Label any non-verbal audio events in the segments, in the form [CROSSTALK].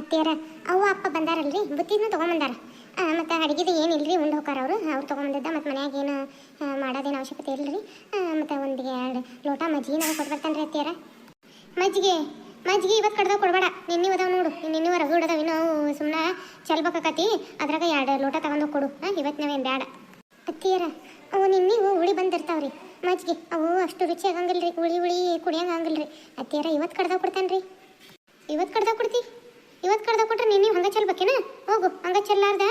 ಅತ್ತಿಯರ, ಅವ್ವ, ಅಪ್ಪ ಬಂದಾರಲ್ರಿ? ಬುತ್ತಿನೂ ತೊಗೊಂಬಂದಾರ. ಮತ್ತು ಅಡುಗೆದು ಏನಿಲ್ರಿ? ಉಂಡು ಹೋಗಾರ ಅವರು. ಅವ್ರು ತೊಗೊಂಬಂದಿದ್ದ, ಮತ್ತು ಮನ್ಯಾಗ ಏನು ಮಾಡೋದೇನು ಅವಶ್ಯಕತೆ ಇಲ್ಲರಿ ಮತ್ತು ಒಂದು ಎರಡು ಲೋಟ ಮಜ್ಜಿಗೆ ನಾವು ಕೊಟ್ಟು ಬರ್ತಾನೆ ರೀ ಅತ್ತಿಯರ. ಮಜ್ಜಿಗೆ ಮಜ್ಜಿಗೆ ಇವತ್ತು ಕಡ್ದಾವ್ ಕೊಡಬೇಡ. ನಿನ್ನೆ ಅದಾವ ನೋಡು. ನಿನ್ನೆ ರಗಡ್ ಅದಾವ ಅವು ಸುಮ್ಮನೆ ಚೆಲ್ಬೇಕಾಕತಿ ಅದ್ರಾಗ ಎರಡು ಲೋಟ ತಗೊಂಡು ಕೊಡು. ಹಾಂ ಇವತ್ತು ನಾವೇನು ಬೇಡ ಅತ್ತಿಯರ, ಅವು ನಿನ್ನೆ ಹುಳಿ ಬಂದಿರ್ತಾವ್ರಿ. ಮಜ್ಜಿಗೆ, ಅವು ಅಷ್ಟು ರುಚಿ ಆಗಂಗಿಲ್ರಿ. ಹುಳಿ ಹುಳಿ ಕುಡಿಯಂಗೆ ರೀ ಅತ್ತಿಯರ ಇವತ್ತು ಕಡ್ದು ಕೊಡ್ತಾನೆ ರೀ ಇವತ್ತು ಕಡ್ದಾವ್ ಕೊಡ್ತಿ? ಇವತ್ತು ಕಡ್ದ ಕೊಟ್ರೆ ನೀನು ಹಂಗೆ ಚೆಲ್ಬೇಕೇನ? ಹೋಗು, ಹಂಗೆ ಚೆಲ್ಲಾರ್ದ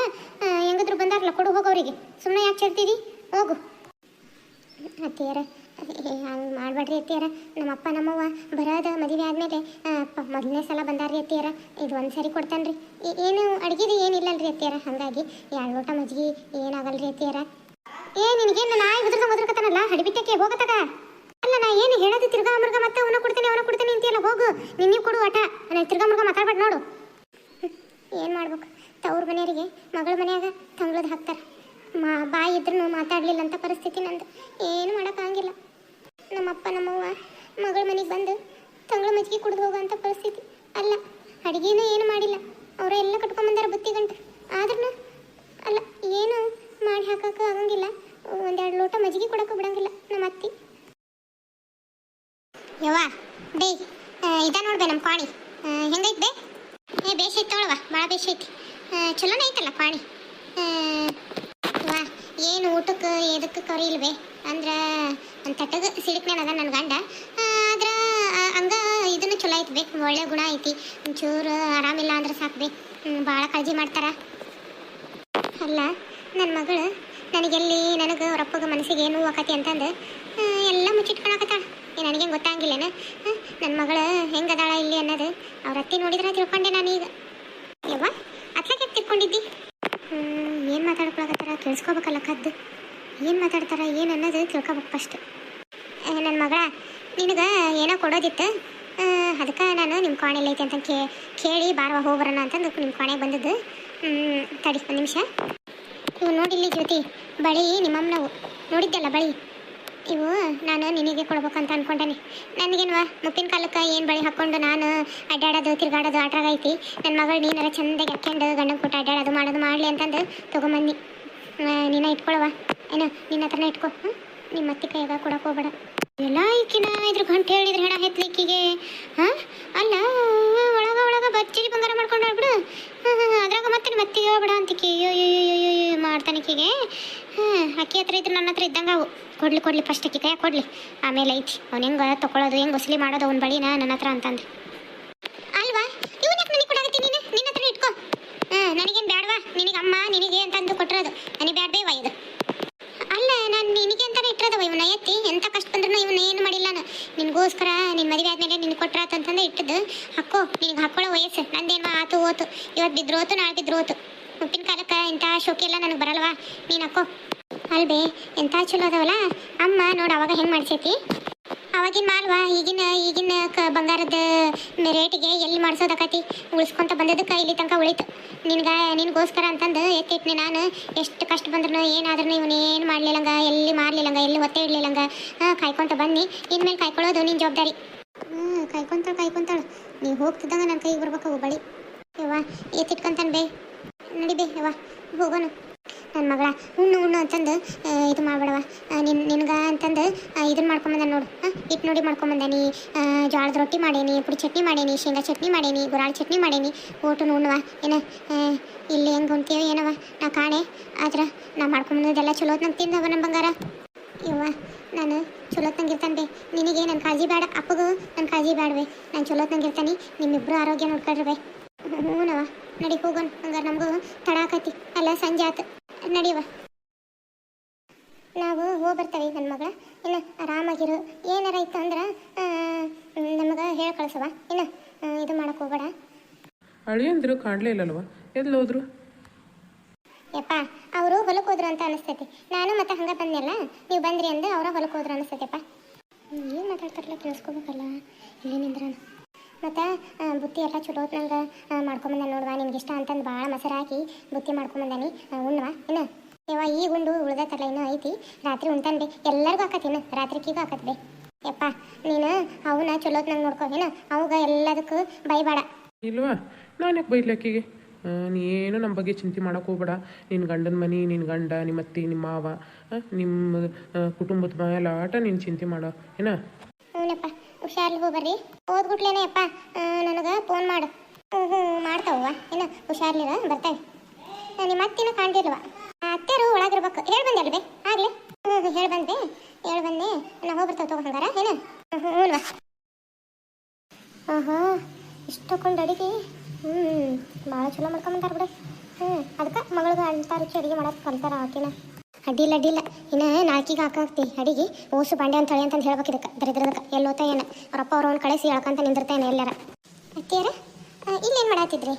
ಹೆಂಗದ್ರು ಬಂದಾರಲ್ಲ ಕೊಡು ಹೋಗು ಅವ್ರಿಗೆ. ಸುಮ್ಮನೆ ಯಾಕೆ ಚೆಲ್ತೀರಿ ಹೋಗು. ಅತ್ತಿಯರ ಹಂಗೆ ಮಾಡಬೇಡ್ರಿ ಅತ್ತಿಯರ. ನಮ್ಮಪ್ಪ, ನಮ್ಮವ್ವ ಬರೋದ ಮದುವೆ ಆದಮೇಲೆ ಮೊದಲನೇ ಸಲ ಬಂದಾರ್ರಿ ಅತ್ತಿಯರ. ಇದು ಒಂದು ಸರಿ ರೀ ಏನು ಅಡುಗೆದು ಏನಿಲ್ಲಲ್ರಿ ಅತ್ತಿಯರ? ಹಾಗಾಗಿ ಎರಡು ಲೋಟ ಮಜ್ಜಿಗೆ ಏನಾಗಲ್ರಿ ಅತ್ತಿಯರ? ಏ, ನಿನಗೇನು ನಾಯಿ ಉದ್ರದ ಉದ್ರಕತ್ತಾನಲ್ಲ ಹಡಿಬಿಟ್ಟಕ್ಕೆ ಹೋಗತ್ತಾಗ? ಅಲ್ಲ, ನಾ ಏನು ಹೇಳೋದು ತಿರ್ಗಾ ಮೃಗ ಮತ್ತೆ ಅವನ ಕೊಡ್ತೇನೆ ಅವನ ಕೊಡ್ತೇನೆ ಅಂತೀಯಲ್ಲ, ಹೋಗು. ನಿನ್ನೆ ಕೊಡು ಆಟ. ನಾನು ತಿರ್ಗಾ ಮೃಗ ಮಾತಾಡ್ಬೇಡ, ನೋಡು. ಏನು ಮಾಡ್ಬೇಕು? ತವ್ರ ಮನೆಯವರಿಗೆ ಮಗಳ ಮನೆಯಾಗ ತಂಗ್ಳದ್ ಹಾಕ್ತಾರೆ. ಮಾ, ಬಾಯಿ ಇದ್ರೂ ಮಾತಾಡಲಿಲ್ಲ ಅಂತ ಪರಿಸ್ಥಿತಿ ನಂದು. ಏನು ಮಾಡೋಕ್ಕಾಗಿಲ್ಲ ನಮ್ಮಪ್ಪ, ನಮ್ಮವ್ವ ಮಗಳ ಮನೆಗೆ ಬಂದು ತಂಗಳ ಮಜ್ಜಿಗೆ ಕುಡಿದು ಅಂಥ ಪರಿಸ್ಥಿತಿ. ಅಲ್ಲ, ಅಡುಗೆನೂ ಏನು ಮಾಡಿಲ್ಲ. ಅವರೆಲ್ಲ ಕಟ್ಕೊಂಬಂದಾರ ಬುತ್ತಿ ಗಂಟು ಆದ್ರೂ ಅಲ್ಲ, ಏನು ಮಾಡಿ ಹಾಕಕ್ಕೆ ಆಗಂಗಿಲ್ಲ. ಒಂದೆರಡು ಲೋಟ ಮಜ್ಜಿಗೆ ಕೊಡೋಕೆ ಬಿಡಂಗಿಲ್ಲ ನಮ್ಮ ಅತ್ತಿ. ಯವ್ವ ಬೇ ಇದ ನೋಡ್ಬೇ ನಮ್ಮ ಪಾಣಿ. ಹೆಂಗೈತೆ ಬೇ ಏ ಬೇಷ್ ಐತೆ ತೊಗೊಳವ ಭಾಳ ಐತಿ. ಆ, ಐತಲ್ಲ ಪಾಣಿ? ವಾ ಏನು ಊಟಕ್ಕೆ ಎದಕ್ಕೆ ಕರಿ ಇಲ್ವೇ ಅಂದ್ರೆ ತಟ್ಟಗೆ ಸಿಡಿಕ್ನೇನ ಅದ ನನ್ನ ಗಂಡ. ಆದ್ರೆ ಹಂಗ ಇದನ್ನು ಚಲೋ ಐತಿ ಬೇಕು ಒಳ್ಳೆ ಗುಣ ಐತಿ. ಒಂಚೂರು ಆರಾಮಿಲ್ಲ ಅಂದ್ರೆ ಸಾಕು ಬೇ ಭಾಳ ಕಾಳಜಿ ಮಾಡ್ತಾರ. ಅಲ್ಲ ನನ್ನ ಮಗಳು ನನಗೆಲ್ಲಿ ನನಗೆ ಅವರಪ್ಪಗ ಮನಸ್ಸಿಗೆ ಏನು ಆಕತಿ ಅಂತಂದು ಎಲ್ಲ ಮುಚ್ಚಿಟ್ಕೊಳಕತ್ತಾಳ. ನನಗೇನು ಗೊತ್ತಾಗಿಲ್ಲೇನ? ನನ್ನ ಮಗಳು ಹೆಂಗದಾಳ ಇಲ್ಲಿ ಅನ್ನೋದು ಅವ್ರ ಅತ್ತಿ ನೋಡಿದ್ರೆ ತಿಳ್ಕೊಂಡೆ ನಾನೀಗ. ಅತ್ಲಾಗೆ ಹ್ಮ್, ಏನು ಮಾತಾಡ್ಕೊಳಕತ್ತಾರ? ಕೇಳಿಸ್ಕೋಬೇಕಲ್ಲ ಕದ್ದು. ಏನ್ ಮಾತಾಡ್ತಾರ, ಏನು ಅನ್ನೋದು ತಿಳ್ಕೊಬೇಕು ಫಸ್ಟ್ ನನ್ನ ಮಗಳ, ನಿನಗೆ ಏನೋ ಕೊಡೋದಿತ್ತು. ಅದಕ್ಕೆ ನಾನು ನಿಮ್ಮ ಕೋಣೆಲ್ಲ ಐತೆ ಅಂತ ಕೇ, ಕೇಳಿ ಬಾರವ ಹೋಗ್ಬರೋಣ ಅಂತಂದು ನಿಮ್ಮ ಕೋಣೆಗೆ ಬಂದದ್ದು. ತಡಿ, ಒಂದು ನಿಮಿಷ. ನೋಡಿಲ್ಲಿ ಜ್ಯೋತಿ. ಬಳಿ ನಿಮ್ಮಮ್ಮನವು. ನೋಡಿದ್ದಲ್ಲ ಬಳಿ? ಇವು ನಾನು ನಿನಗೆ ಕೊಡ್ಬೇಕಂತ ಅನ್ಕೊಂಡೇನೆ. ನನಗೇನ್ವಾ, ಮುಪ್ಪಿನ ಕಾಲಕ್ಕೆ ಏನು ಬಳಿ ಹಾಕ್ಕೊಂಡು ನಾನು ಅಡ್ಡಾಡೋದು ತಿರ್ಗಾಡೋದು ಆಟ್ರಾಗ ಐತಿ. ನನ್ನ ಮಗಳು ನೀನಾರ ಚಂದಾಗಿ ಹಾಕ್ಕೊಂಡು ಗಂಡನ ಕೊಟ್ಟು ಅಡ್ಡಾಡೋದು ಮಾಡೋದು ಮಾಡಲಿ ಅಂತಂದು ತೊಗೊಂಬಂದು ನೀನ ಇಟ್ಕೊಳವ ಏನೋ, ನಿನ್ನ ಹತ್ರನೇ ಇಟ್ಕೊ. ನಿಮ್ಮ ಅತ್ತಿ ಕೈಯಾಗ ಕೊಡಕ್ಕೆ ಹೋಗ್ಬೇಡ. ಎಲ್ಲ ಈಕಿನ ಇದ್ರ ಗಂಟೆ ಹೇಳಿದ್ರೆ ಹೆಣ ಹೆತ್ಲಿಕ್ಕಿಗೆ ಹಾಂ ಅಲ್ಲ ಒಳಗ ಒಳಗ ಬಚ್ಚಿರಿ ಬಂಗಾರ ಮಾಡ್ಕೊಂಡಾಳ ಬಿಡು ಹಾಂ ಹಾಂ ಅದ್ರಾಗ ಮತ್ತೆ ನಿಮ್ಮ ಅತ್ತಿಗೆ ಹೇಳ್ಬೇಡ ಅಂತಿಕಿ ಅಯ್ಯೋ ಅಯ್ಯೋ ಅಯ್ಯೋ ಅಯ್ಯೋ ಮಾಡ್ತಾನೆ ಈಕಿಗೆ ಹಾಂ ಅಕ್ಕಿ ಹತ್ರ ಇದ್ರೆ ನನ್ನ ಹತ್ರ ಇದ್ದಂಗೆ ಅವು ಕೊಡ್ಲಿ ಫಸ್ಟ್ ಅಕ್ಕಿ ಕೈಯಾಗ ಕೊಡ್ಲಿ. ಆಮೇಲೆ ಐತಿ. ಅವ್ನು ಹೆಂಗೆ ತಕೊಳ್ಳೋದು, ಹೆಂಗೆ ವಸೂಲಿ ಮಾಡೋದು, ಅವ್ನ ಬಳಿನ ನನ್ನ ಹತ್ರ ಅಂತಂದು. ಅಲ್ವಾ? ಇವನ್ ಯಾಕೆ ನನಗೆ ಕೊಡಾಕತ್ತಿ ನೀನು? ನಿನ್ನ ಹತ್ರ ಇಟ್ಕೋ. ಹಾಂ ನನಗೇನು ಬೇಡವಾ ನಿನಗೆ ಅಮ್ಮ, ನಿನಗೆ ಅಂತಂದು ಕೊಟ್ಟಿರೋದು ನನಗೆ ಬೇಡ ಬೇವ ಇದು? ಅಲ್ಲ, ನಾನು ನಿನಗೆ ಅಂತಾನೆ ಇಟ್ಟಿರೋದವ ಇವನ್ನ ಎತ್ತಿ. ಎಂತ ಕಷ್ಟ ಬಂದ್ರೂ ಇವನ್ನ ಏನು ಮಾಡಿಲ್ಲ ನಾನು. ನಿನಗೋಸ್ಕರ ನಿನ್ನ ಮದುವೆ ಆದ್ಮೇಲೆ ನಿನ್ಗೆ ಕೊಟ್ರಾತ ಅಂತಂದೆ ಇಟ್ಟದ್ದು. ಹಾಕೋ ನಿನಗೆ ಹಾಕೊಳ್ಳೋ ವಯಸ್ಸು. ನಂದೇನು ಆತು ಓತು ಇವತ್ತು ಬಿದ್ರೋತು, ನಾಳೆ ಬಿದ್ರೋತು. ಮುಪ್ಪಿನ ಕಾಲಕ್ಕೆ ಇಂಥ ಶೋಕಿ ಎಲ್ಲ ನನಗೆ ಬರಲ್ವಾ? ನೀನು ಹಾಕೋ ಅಲ್ಬೇ, ಎಂಥ ಚಲೋ ಅದಾವಲ್ಲ? ಅಮ್ಮ, ನೋಡು ಅವಾಗ ಹೆಂಗೆ ಮಾಡ್ಸೈತಿ? ಅವಾಗಿನ ಮಾಲ್ವಾ, ಈಗಿನ ಈಗಿನ ಕ, ಬಂಗಾರದ ರೇಟಿಗೆ ಎಲ್ಲಿ ಮಾಡ್ಸೋದಾಕತಿ? ಉಳಿಸ್ಕೊಂತ ಬಂದದಕ್ಕೆ ಇಲ್ಲಿ ತನಕ ಉಳಿತು. ನಿನ್ಗ, ನಿನಗೋಸ್ಕರ ಅಂತಂದು ಎತ್ತಿಟ್ನಿ ನಾನು. ಎಷ್ಟು ಕಷ್ಟ ಬಂದ್ರು ಏನಾದ್ರೂ ಇವನೇನು ಮಾಡ್ಲಿಲ್ಲಂಗ, ಎಲ್ಲಿ ಮಾರ್ಲಿಲ್ಲಂಗ, ಎಲ್ಲಿ ಒತ್ತೆ ಇಡ್ಲಿಲ್ಲಂಗ ಕಾಯ್ಕೊಂತ ಬನ್ನಿ. ಇನ್ಮೇಲೆ ಕಾಯ್ಕೊಳ್ಳೋದು ನಿನ್ನ ಜವಾಬ್ದಾರಿ. ಹ್ಞೂ ಕಾಯ್ಕೊಂತಾಳು ಕಾಯ್ಕೊಂತಾಳು. ನೀವು ಹೋಗ್ತಿದ್ದಂಗ ನನ್ನ ಕೈಗೆ ಬರ್ಬೇಕು ಬಳಿ. ಯವ್ವ, ಎತ್ತಿಟ್ಕೊಂತಾನೆ ಬೇ. ನಡಿ ಬೇ, ಯವ್ವ, ಹೋಗೋಣ. ನನ್ನ ಮಗಳ ಉಣ್ಣು ಉಣ್ಣು ಅಂತಂದು ಇದು ಮಾಡ್ಬಿಡವ ನಿನ್ ನಿನ್ಗ ಅಂತಂದು ಇದನ್ನ ಮಾಡ್ಕೊಂಬಂದ ನೋಡು ಇಟ್ಟು ನೋಡಿ ಮಾಡ್ಕೊಂಬಂದಿ ಆ, ಜೋಳದ ರೊಟ್ಟಿ ಮಾಡೇನಿ ಪುಡಿ ಚಟ್ನಿ ಮಾಡೇನಿ ಶೇಂಗಾ ಚಟ್ನಿ ಮಾಡೇನಿ ಗುರಾಳ ಚಟ್ನಿ ಮಾಡೇನಿ ಓಟು ಉಣ್ಣುವ ಏನ ಇಲ್ಲಿ ಹೆಂಗ್ ಹೊಂತೀವಿ ಏನವ ನಾ ಕಾಣೆ ಆದ್ರೆ ನಾ ಮಾಡ್ಕೊಂಬಂದದೆಲ್ಲ ಚಲೋ ನಂಗೆ ತಿಂದವ ನಮ್ಮ ಬಂಗಾರ ಇವ್ವ ನಾನು ಚಲೋ ಇರ್ತಾನೆ ನಿನಗೆ ನನ್ನ ಕಾಳಜಿ ಬೇಡ ಅಪ್ಪಗೂ ನನ್ನ ಕಾಳಜಿ ಬೇಡವೆ ನಾನು ಚಲೋತ್ನಂಗೆ ಇರ್ತಾನೆ ನಿಮ್ಮಿಬ್ಬರು ಆರೋಗ್ಯ ನೋಡ್ಕೊಳ್ರಿ ಬೇ ಹ್ಞೂನವ ನಡಿ ಹೋಗೋಣ ಹಂಗಾರೆ ನಮಗೂ ತಡ ಆಕತಿ ಅಲ್ಲ ಸಂಜೆ ಆತು ನಡಿಯವ ನಾವು ಹೋಗಿ ಬರ್ತೇವೆ ನನ್ನ ಮಗಳ. ಇನ್ನು ಆರಾಮಾಗಿರು. ಏನಾರ ಇತ್ತು ಅಂದ್ರೆ ನಮಗ ಹೇಳಿ ಕಳಿಸವ ಇನ್ನು ಇದು ಮಾಡಕ್ಕೆ ಹೋಗಡ ಅಳಿಯಂದ್ರು ಕಾಣ್ಲೇ ಇಲ್ಲಲ್ವ. ಎಲ್ಲಿ ಹೋದ್ರು? ಯಪ್ಪ ಅವರು ಹೊಲಕ್ಕೆ ಹೋದ್ರು ಅಂತ ಅನಿಸ್ತೈತಿ. ನಾನು ಮತ್ತೆ ಹಂಗೆ ಬಂದೆಲ್ಲ ನೀವು ಬಂದ್ರಿ ಅಂದ್ರೆ ಅವರ ಹೊಲಕ್ಕೆ ಹೋದ್ರು ಅನಿಸ್ತೈತಪ್ಪ ಏನು ಮಾತಾಡ್ತಾರಲ್ಲ ಕೇಳಿಸ್ಕೋಬೇಕಲ್ಲ ಇಲ್ಲಿ ಮತ್ತು ಬುತ್ತಿ ಎಲ್ಲ ಚಲೋ ನಂಗೆ ಮಾಡ್ಕೊಂಬಂದ ನೋಡುವ, ನಿಮ್ಗೆ ಇಷ್ಟ ಅಂತಂದು ಭಾಳ ಮೊಸರು ಹಾಕಿ ಬುತ್ತಿ ಮಾಡ್ಕೊಂಬಂದಾನಿ ಉಣ್ಣುವ ಇನ್ನು. ಈ ಈಗ ಉಂಡು ಉಳ್ದತ್ತಲ್ಲ ಇನ್ನೂ ಐತಿ, ರಾತ್ರಿ ಉಣ್ತಾನೆ ಎಲ್ಲರಿಗೂ ಹಾಕತ್ತೀನಿ ಇನ್ನು ರಾತ್ರಿಗೀಗೂ ಹಾಕತ್ ಬೇ. ಯಪ್ಪ, ನೀನು ಅವನ್ನ ಚಲೋತ್ ನಂಗೆ ನೋಡ್ಕೋ ಏನು ಅವಾಗ ಎಲ್ಲದಕ್ಕೂ ಬೈಬೇಡ. ಇಲ್ವಾ, ನಾನು ಯಾಕೆ ಬೈಲಿ ನೀನು ಏನು ನಮ್ಮ ಬಗ್ಗೆ ಚಿಂತೆ ಮಾಡೋಕೆ ಹೋಗ್ಬೇಡ. ನಿನ್ನ ಗಂಡನ ಮನೆ ನಿನ್ನ ಗಂಡ ನಿಮ್ಮ ಅತ್ತಿ ನಿಮ್ಮ ಮಾವ ನಿಮ್ಮ ಕುಟುಂಬದ ಮೇಲೆ ಆಟ ನೀನು ಚಿಂತೆ ಮಾಡೋ ಏನ ಹುಷಾರ್ಲಿ ಹೋಗ್ಬರ್ರಿ ಓದ್ಬಿಟ್ಲೇನೆ ಅಪ್ಪ. ನನಗೆ ಫೋನ್ ಮಾಡು. ಹ್ಞೂ ಹ್ಞೂ ಮಾಡ್ತಾವ ಏನು ಹುಷಾರ್ಲಿರ ಬರ್ತಾವೆ ನಿಮ್ಮ ಅತ್ತಿನ ಕಾಣ್ತಿಲ್ವ ಅತ್ತೆರು ಒಳಗಿರ್ಬೇಕು. ಹೇಳಿ ಬಂದೆ ಅಲ್ವೇ? ಆಗ್ಲಿ. ಹ್ಞೂ ಹ್ಞೂ ಹೇಳಿ ಬಂದೆ. ಹೇಳಿ ಬಂದೆ. ನಾ ಹೋಗ್ಬಿಡ್ತಾವ ತಗೋ ಹಂಗಾರ, ಏನು? ಹ್ಞೂ ಹ್ಞೂ ಆಹಾ ಅಡಿಗೆ. ಹ್ಞೂ ಭಾಳ ಚಲೋ ಮಾಡ್ಕೊಂಬಂತಾರ ಬಿಡು. ಹ್ಞೂ ಅದಕ್ಕೆ ಮಗಳಿಗೆ ಅಂತ ರುಚಿ ಅಡಿಗೆ ಮಾಡೋಕೆ ಕಲ್ತಾರ ಆಕಿನ. ಅಡ್ಡಿಲ್ಲ ಅಡ್ಡಿಲ್ಲ. ಇನ್ನು ನಾಲ್ಕಿಗೆ ಹಾಕಾಕ್ತಿ ಅಡಿಗೆ, ಓಸು, ಬಾಂಡೆ ಅಂತ ಹೇಳಿ ಅಂತಂದು ಹೇಳ್ಬೇಕು ಇದಕ್ಕೆ. ದರಿದ್ರದಕ್ಕೆ ಎಲ್ಲೋತ ಏನು ಅವ್ರಪ್ಪ ಒಂದು ಕಳಿಸಿ ಹೇಳ್ಕಂತ ನಿಂದಿರ್ತೇನೆ ಎಲ್ಲಾರ. ಅತ್ತಿಯರ ಇಲ್ಲೇನು ಮಾಡಾತಿದ್ರಿ?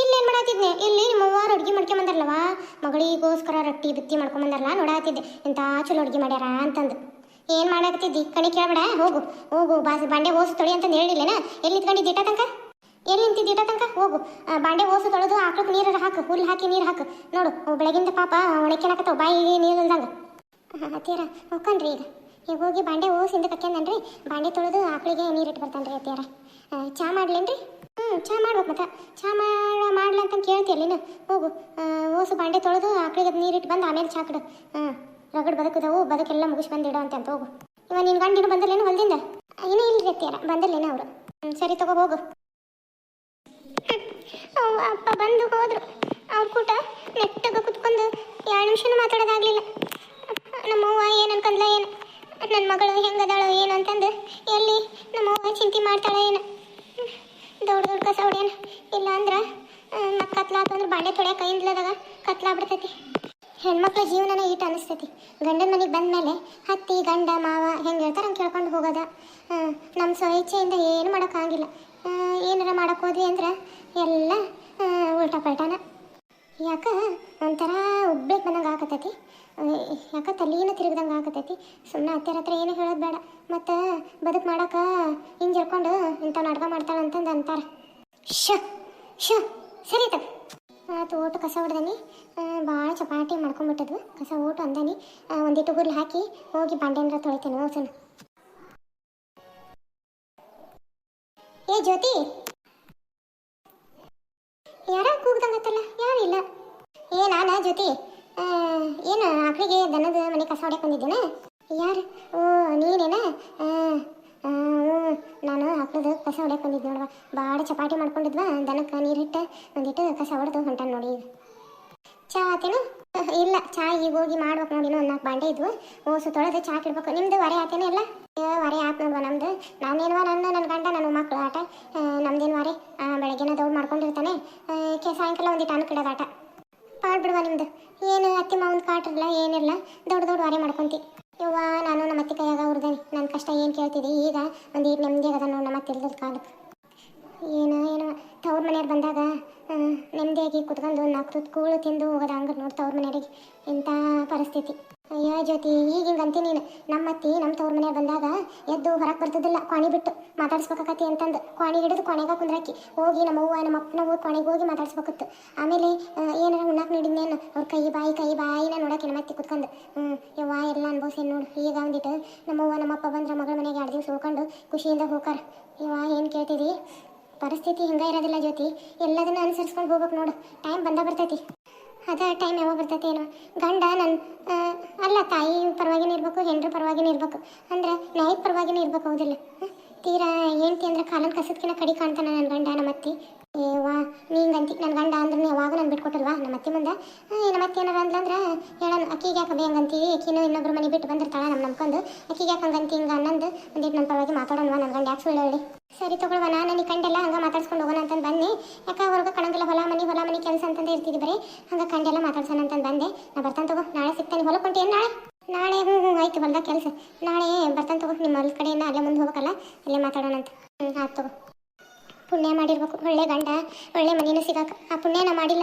ಇಲ್ಲೇನು ಮಾಡಾತಿದ್ನೆ? ಇಲ್ಲಿ ನಿಮ್ಮ ಅವ್ವಾರು ಅಡುಗೆ ಮಾಡ್ಕೊಂಬಂದಾರಲ್ಲವ ಮಗಳಿಗೋಸ್ಕರ ರೊಟ್ಟಿ, ಬಿತ್ತಿ ಮಾಡ್ಕೊಂಬಂದಾರಲ್ಲ ನೋಡಾತಿದ್ದೆ ಎಂಥ ಚಲೋ ಅಡುಗೆ ಮಾಡ್ಯಾರ ಅಂತಂದು. ಏನು ಮಾಡಾಕತ್ತಿದ್ದಿ? ಕಣಿ ಕೇಳಬೇಡ, ಹೋಗು. ಹೋಗು, ಬಾಸ್, ಬಾಂಡೆ, ಓಸು ತೊಳಿ ಅಂತಂದು ಹೇಳಿಲ್ಲೇನ ಎಲ್ಲಿ ನಿಂತ್ಕೊಂಡಿದ್ದಿ? ಇಟ್ಟ ತನಕ? ಎಲ್ಲಿ ನಿಂತಿದ್ದಿ ಇಟ್ಟ ತನಕ ಹೋಗು. ಬಾಂಡೆ ಓಸು ತೊಳೆದು ಆಕಳಕ್ಕೆ ನೀರು ಹಾಕು, ಹುಲ್ಲು ಹಾಕಿ ನೀರು ಹಾಕು. ನೋಡು ಬೆಳಗಿಂದ ಪಾಪ ಒಣಕೆನಾಕತ್ತವ ಬಾಯಿಗೆ ನೀರು ಇಲ್ದಂಗೆ. ಅತ್ತೀರ ಹೋಗ್ಕನ್ರಿ ಈಗ. ಈಗ ಹೋಗಿ ಬಾಂಡೆ ಓಸಿಂದ ಕಕ್ಕೊಂಡನ್ರಿ ಬಾಂಡೆ ತೊಳೆದು ಆಕಳಿಗೆ ನೀರಿಟ್ಟು ಬರ್ತಾನ್ರಿ ಅತ್ತೀರ ಚಾ ಮಾಡ್ಲೇನ್ರಿ? ಹ್ಞೂ ಚಾ ಮಾಡ್ಬೇಕು ಮತ್ತೆ. ಚಾ ಮಾಡ, ಮಾಡ್ಲ ಅಂತ ಕೇಳ್ತಿಯಲ್ಲ ನೀನು? ಹೋಗು. ಓಸು ಬಾಂಡೆ ತೊಳೆದು ಆಕಳಿಗೆ ನೀರಿಟ್ಟು ಬಂದು ಆಮೇಲೆ ಚಾ ಕಡು. ಹಾಂ ರಗಡ್ ಬದುಕದವು, ಬದುಕೆಲ್ಲ ಮುಗಿಸಿ ಬಂದಿಡು ಅಂತ ಅಂತ ಹೋಗು. ಇವ ನಿನ್ನ ಗಂಡಿನ ಬಂದಲ್ಲೇನು ಹೊಲ್ದಿಂದ? ಇನ್ನೂ ಇಲ್ರಿ ಅತ್ತೀರ ಬಂದಲ್ಲೇನ ಅವರು. ಹ್ಞೂ ಸರಿ ತಗೋ, ಹೋಗು. ಅವ್ವ ಅಪ್ಪ ಬಂದು ಹೋದ್ರು. ಅವ್ರ ಕೂಟ ನೆಟ್ಟಗ ಕುತ್ಕೊಂಡು ಎರಡು ನಿಮಿಷನೂ ಮಾತಾಡೋದಾಗ್ಲಿಲ್ಲ. ನಮ್ಮವ್ವ ಏನು ಅನ್ಕಂದ್ಲ ಏನು? ನನ್ನ ಮಗಳು ಹೆಂಗದಾಳು ಏನು ಅಂತಂದು ಎಲ್ಲಿ ನಮ್ಮವ್ವ ಚಿಂತೆ ಮಾಡ್ತಾಳೆ ಏನು? ದೊಡ್ಡ ದೊಡ್ಡ ಕಸ ಹೊಡ್ಯಾನ. ಇಲ್ಲ ಅಂದ್ರೆ ಮತ್ತೆ ಕತ್ಲಾತಂದ್ರೆ ಬಾಂಡೆ ತೊಳೆ ಕೈಯಿಂದ್ಲದಾಗ ಕತ್ಲಾಗ್ಬಿಡ್ತೈತಿ. ಹೆಣ್ಮಕ್ಳ ಜೀವನನೇ ಈಟ ಅನಿಸ್ತೈತಿ ಗಂಡನ ಮನೆಗೆ ಬಂದಮೇಲೆ ಹತ್ತಿ ಗಂಡ, ಮಾವ ಹೆಂಗೆ ಹೇಳ್ತಾರೆ ಹಂಗೆ ಕೇಳ್ಕೊಂಡು ಹೋಗೋದ. ನಮ್ಮ ಸ್ವಇಚ್ಛೆಯಿಂದ ಏನು ಮಾಡೋಕ್ಕಾಗಿಲ್ಲ ಏನಾರ ಮಾಡಕ್ಕೆ ಹೋದ್ವಿ ಅಂದ್ರೆ ಎಲ್ಲ ಉಲ್ಟ ಪಲ್ಟಾನ. ಯಾಕ, ಒಂಥರ ಉಬ್ಬೇಕು ಬಂದಂಗೆ ಆಗತ್ತೈತಿ ಯಾಕೆ ತಲೀನ ತಿರುಗ್ದಂಗೆ ಆಗತೈತಿ ಸುಮ್ಮನೆ ಹತ್ತಿರ ಹತ್ರ ಏನು ಹೇಳೋದು ಬೇಡ. ಮತ್ತು ಬದುಕು ಮಾಡೋಕೆ ಹಿಂಗೆ ಜರ್ಕೊಂಡು ಇಂಥ ನಾಟಕ ಮಾಡ್ತಾಳೆ ಅಂತಂದು ಅಂತಾರೆ. ಶ ಶ ಸರಿ ತಗ. ಆತು ಓಟು ಕಸ ಹೊಡ್ದಾನಿ. ಭಾಳ ಚಪಾಟಿ ಮಾಡ್ಕೊಂಬಿಟ್ಟದ್ವು. ಕಸ ಓಟು ಅಂದಾನಿ. ಒಂದಿಟ್ಟು ಗುರ್ಲು ಹಾಕಿ ಹೋಗಿ ಬಾಂಡೆಂದ್ರ ತೊಳಿತೇನೆ ಓಸನ ಏ ಜ್ಯೋತಿ. ಯಾರ ಕೂಗ್ದಂಗತ್ತಲ್ಲ ಯಾರಿಲ್ಲ ಏ ನಾನ ಜ್ಯೋತಿ? ಏನು ಆಕಳಿಗೆ ದನದ ಮನೆ ಕಸ ಹೊಡ್ಯಕ್ಕೆ ಬಂದಿದ್ದೀನ? ಯಾರು? ಓ, ನೀನೇನ? ನಾನು ಆಕಳದ ಕಸ ಹೊಡ್ಯಕ್ಕೆ ಬಂದಿದ್ದೆ ನೋಡುವ. ಭಾಳ ಚಪಾಟಿ ಮಾಡ್ಕೊಂಡಿದ್ವಾ, ದನಕ್ಕೆ ನೀರಿಟ್ಟ ಒಂದಿಟ್ಟು ಕಸ ಹೊಡೆದು ಹೊಂಟಾನ ನೋಡಿ ಈಗ ಚಾ ಆತೇನು? [LAUGHS] ಇಲ್ಲ ಚಾ ಈಗ ಹೋಗಿ ಮಾಡ್ಬೇಕು ನೋಡಿ ಒಂದು ನಾಲ್ಕು ಬಾಂಡೆ ಇದ್ವು. ಓಸು ತೊಳೆದು ಚಾ ಇಡ್ಬೇಕು. ನಿಮ್ದು ವರೆ ಆತೇನೆ ಎಲ್ಲ? ಹೊರೆ ಆತ್ ನೋಡುವ ನಮ್ದು. ನಾನೇನುವ ನನ್ನ ನನ್ನ ಗಂಡ ನನ್ನ ಮಕ್ಕಳು ಆಟ. ನಮ್ದೇನು ವರೆ? ಆ, ಬೆಳಗ್ಗೆನ ದೌಡ್ ಮಾಡ್ಕೊಂಡಿರ್ತಾನೆ. ಕೆ ಸಾಯಂಕಾಲ ಒಂದಿಟ್ಟು ಅನ್ನ ಕಿಡೋದು ಆಟ. ಪಾಡ್ಬಿಡುವ ನಿಮ್ದು. ಏನು ಅತ್ತಿ ಮಾವನ ಕಾಟಿರಲ್ಲ ಏನಿಲ್ಲ. ದೊಡ್ಡ ದೊಡ್ಡ ವರೆ ಮಾಡ್ಕೊಂತಿ. ಯವ್ವ ನಾನು ನಮ್ಮ ಅತ್ತೆ ಕೈಯಾಗ ಹುರ್ದೇನೆ ನನ್ನ ಕಷ್ಟ ಏನು ಕೇಳ್ತಿದ್ದೆ ಈಗ ಒಂದೀಟ್ ನೆಮ್ಮದಿ ಅದ ನೋಡಿ ನಮ್ಮ ಅತ್ತೆ ಏನು ಏನು? ತವ್ರ ಮನೆಯವ್ರು ಬಂದಾಗ ನೆಮ್ಮದಿಯಾಗಿ ಕುತ್ಕೊಂಡು ನಾಲ್ಕು ಕೂಳು ತಿಂದು ಹೋಗೋದು ಹಂಗೆ ನೋಡಿ ತವ್ರ ಮನೆಯವ್ರಿಗೆ. ಇಂಥ ಪರಿಸ್ಥಿತಿ. ಅಯ್ಯೋ ಜ್ಯೋತಿ, ಈಗ ಹಿಂಗೆ ಅಂತೀನಿ ನೀನು. ನಮ್ಮ ಅತ್ತಿ ನಮ್ಮ ತವ್ರ ಮನೆಯವ್ರು ಬಂದಾಗ ಎದ್ದು ಹೊರಗೆ ಬರ್ತಿದ್ದಿಲ್ಲ, ಕ್ವಾಣಿ ಬಿಟ್ಟು ಮಾತಾಡ್ಸ್ಬೇಕಾಕತಿ ಅಂತಂದು. ಕ್ವಾಣಿ ಹಿಡಿದು ಕೊನೆಗೆ ಕುಂದ್ರಾಕಿ. ಹೋಗಿ ನಮ್ಮ ಅವ್ವ, ನಮ್ಮ ಅಪ್ಪನ ಹೋಗಿ ಕೊನೆಗೆ ಹೋಗಿ ಮಾತಾಡ್ಸ್ಬೇಕಿತ್ತು. ಆಮೇಲೆ ಏನಾರ ಉಣ್ಣಾಕ್ ನೀಡಿದ್ನೇನು? ಅವ್ರ ಕೈ ಬಾಯಿ, ಕೈ ಬಾಯಿನ ನೋಡಕ್ಕೆ ನಮ್ಮ ಅತ್ತಿ ಕುತ್ಕೊಂಡು ಯವ್ವ, ಎಲ್ಲ ಅನ್ಭವಿಸಿ ನೋಡು? ಈಗ ಅಂದಿಟ್ಟು ನಮ್ಮ ಅವ್ವ, ನಮ್ಮ ಅಪ್ಪ ಬಂದ್ರೆ ಮಗಳ ಮನೆಗೆ ಎರಡು ದಿವಸ ಹೋಗ್ಕೊಂಡು ಖುಷಿಯಿಂದ ಹೋಗಾರ ಯವ್ವ, ಏನು ಕೇಳ್ತಿದಿ? ಪರಿಸ್ಥಿತಿ ಹಿಂಗೆ ಇರೋದಿಲ್ಲ ಜ್ಯೋತಿ. ಎಲ್ಲದನ್ನ ಅನುಸರಿಸ್ಕೊಂಡು ಹೋಗ್ಬೇಕು ನೋಡು. ಟೈಮ್ ಬಂದ ಬರ್ತೈತಿ. ಅದ ಟೈಮ್ ಯಾವಾಗ ಬರ್ತೈತಿ ಏನೋ. ಗಂಡ ನನ್ನ ಅಲ್ಲ ತಾಯಿ ಪರವಾಗಿನೇ ಇರಬೇಕು, ಹೆಂಡ್ರ ಪರವಾಗಿನೇ ಇರ್ಬೇಕು. ಅಂದ್ರೆ ನ್ಯಾಯದ ಪರವಾಗಿನೇ ಇರ್ಬೇಕು, ಹೌದಿಲ್ಲ? ತೀರಾ ಹೆಂಡ್ತಿ ಅಂದ್ರೆ ಕಾಲನ್ ಕಸದ್ಕಿನ ಕಡಿ ಕಾಣ್ತಾನ ನನ್ನ ಗಂಡ, ನಮ್ಮ ಅತ್ತಿ. ಏವಾ ನೀಂಗಂತಿ ನನ್ನ ಗಂಡ ಅಂದ್ರೆ ಯಾವಾಗ ನಾನು ಬಿಟ್ಕೊಟ್ಟಲ್ವಾ? ನಮ್ಮ ಅತ್ತಿ ಮುಂದೆ. ನಮ್ಮ ಅತ್ತಿ ಏನಾರ ಅಂದ್ಲಂದ್ರೆ ಹೇಳೋಣ ಅಕ್ಕಿಗೆ ಯಾಕೆ ಹಂಗಂತೀವಿ ಅಕ್ಕಿನೂ ಇನ್ನೊಬ್ರು ಮನೆ ಬಿಟ್ಟು ಬಂದಿರ್ತಾಳೆ ನಮ್ಮ ನಂಬ್ಕೊಂಡು. ಅಕ್ಕಿಗೆ ಯಾಕೆ ಹಂಗಂತಿ ಹಿಂಗೆ ಅನ್ನಂದು. ಒಂದಿಟ್ಟು ನನ್ನ ಪರವಾಗಿ ಮಾತಾಡೋಣವಾ ನನ್ನ ಗಂಡ, ಯಾಕೆ ಸುಳ್ಳು ಹೇಳಿ? ಸರಿ ತಗೊಳ್ವ, ನಾನು ನೀ ಕಂಡೆಲ್ಲ ಹಂಗೆ ಮಾತಾಡ್ಸ್ಕೊಂಡು ಹೋಗೋಣ ಅಂತಂದು ಬನ್ನಿ. ಯಾಕೆ ಹೊರಗೆ ಕಣಂಗಿಲ್ಲ, ಹೊಲ ಮನೆ ಹೊಲ ಮನೆ ಕೆಲಸ ಇರ್ತಿದಿ ಇರ್ತಿದ್ವಿ ಬರೀ. ಹಂಗೆ ಕಂಡೆಲ್ಲ ಮಾತಾಡ್ಸೋಣ ಅಂತಂದು ಬಂದೆ. ನಾ ಬರ್ತಾನೆ ತಗೋ, ನಾಳೆ ಸಿಗ್ತಾನೆ. ಹೊಲಕ್ಕೆ ಹೊಂಟೇನು ನಾಳೆ? ನಾಳೆ ಹ್ಞೂ ಹ್ಞೂ ಆಯ್ತು ಹೊಲ್ದಾಗ ಕೆಲಸ. ನಾಳೆ ಬರ್ತಾನೆ ತಗೋ, ನಿಮ್ಮ ಅಲ್ಲಿ ಕಡೆಯಿಂದ ಅಲ್ಲೇ ಮುಂದೆ ಹೋಗ್ಬೇಕಲ್ಲ? ಅಲ್ಲೇ ಮಾತಾಡೋಣ ಅಂತ. ಹ್ಞೂ ಆಯ್ತು ತಗೋ. ಪುಣ್ಯ ಮಾಡಿರ್ಬೇಕು. ಒಳ್ಳೆ ಗಂಡ, ಒಳ್ಳೆ ಮನೇನೂ ಸಿಗಾಕ ಆ ಪುಣ್ಯನ ಮಾಡಿಲ್ಲ.